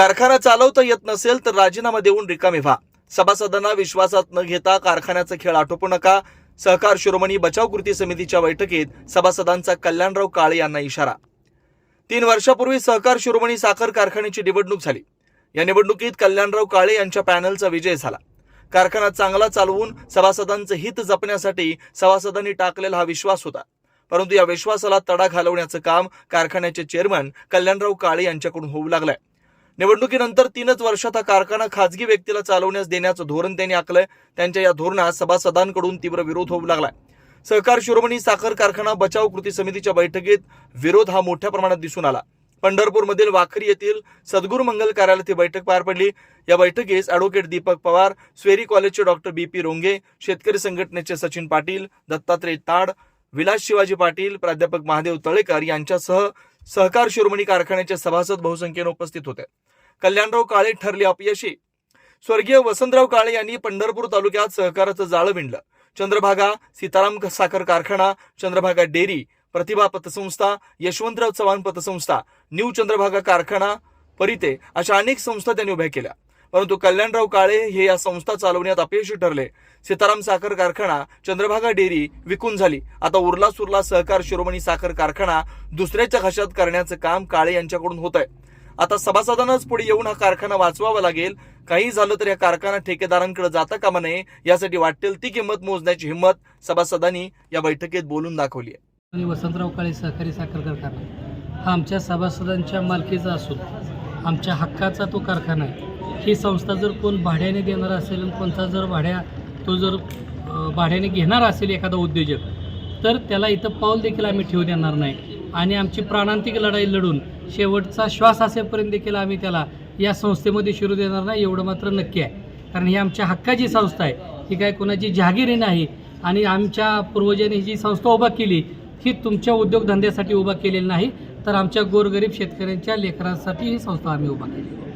कारखाना चालवता येत नसेल तर राजीनामा देऊन रिकामे व्हा. सभासदांना विश्वासात न घेता कारखान्याचा खेळ आटोपू नका. सहकार शिरोमणी बचाव कृती समितीच्या बैठकीत सभासदांचा कल्याणराव काळे यांना इशारा. तीन वर्षापूर्वी सहकार शिरोमणी साखर कारखान्याची निवडणूक झाली. या निवडणुकीत कल्याणराव काळे यांच्या पॅनलचा विजय झाला. कारखाना चांगला चालवून सभासदांचं हित जपण्यासाठी सभासदांनी टाकलेला हा विश्वास होता. परंतु या विश्वासाला तडा घालवण्याचं काम कारखान्याचे चेअरमन कल्याणराव काळे यांच्याकडून होऊ लागलंय. निवडणुकीनंतर तीनच वर्षात हा कारखाना खाजगी व्यक्तीला चालवण्यास देण्याचं धोरण त्यांनी आखलंय. त्यांच्या या धोरणास सभासदांकडून तीव्र विरोध होऊ लागलाय. सहकार शिरोमणी साखर कारखाना बचाव कृती समितीच्या बैठकीत विरोध हा मोठ्या प्रमाणात दिसून आला. पंढरपूरमधील वाखरी येथील सद्गुरू मंगल कार्यालयात ही बैठक पार पडली. या बैठकीस अॅडव्होकेट दीपक पवार स्वेरी कॉलेजचे डॉक्टर बी पी रोंगे शेतकरी संघटनेचे सचिन पाटील दत्तात्रय ताड विलास शिवाजी पाटील प्राध्यापक महादेव तळेकर यांच्यासह सहकार शिरोमणी कारखान्याचे सभासद बहुसंख्येने उपस्थित होते. कल्याणराव काळे ठरले अपयशी. स्वर्गीय वसंतराव काळे यांनी पंढरपूर तालुक्यात सहकाराचं जाळं विणलं. चंद्रभागा सीताराम साखर कारखाना चंद्रभागा डेअरी प्रतिभा पतसंस्था यशवंतराव चव्हाण पतसंस्था न्यू चंद्रभागा कारखाना परिते अशा अनेक संस्था त्यांनी उभ्या केल्या. परंतु कल्याणराव काळे हे या संस्था चालवण्यात अपयशी ठरले. सीताराम साखर कारखाना चंद्रभागा डेअरी विकून झाली. आता उरला सुरला सहकार शिरोमणी साखर कारखाना दुसऱ्याच्या घशात करण्याचं काम काळे यांच्याकडून होत आहे आता सभासदांनाच पुढे येऊन हा कारखाना वाचवावा लागेल. काही झालं तर या कारखाना ठेकेदारांकडे जाता कामा नये यासाठी वाटेल ती किंमत मोजण्याची हिंमत सभासदांनी या बैठकीत बोलून दाखवली आहे. वसंतराव काळे सहकारी साखर कारखाना. हा आमच्या सभासदांच्या मालकीचा असून आमच्या हक्काचा तो कारखाना आहे. ही संस्था जर कोण भाड्याने देणार असेल कोणता जर भाड्या तो जर भाड्याने घेणार असेल एखादा उद्योजक तर त्याला इथं पाऊल देखील आम्ही ठेवू देणार नाही. आणि आमची प्राणांतिक लढाई लढून शेवटचा श्वास असेपर्यंत देखील आम्ही त्याला या संस्थेमध्ये शिरू देणार नाही एवढं मात्र नक्की आहे. कारण ही आमच्या हक्काची संस्था आहे. ही काय कोणाची जहागिरी नाही. आणि आमच्या पूर्वजांनी जी संस्था उभा केली ही तुमच्या उद्योगधंद्यासाठी उभा केलेली नाही. तर आमच्या गोरगरीब शेतकऱ्यांच्या लेकरांसाठी ही संस्था आम्ही उभा केली.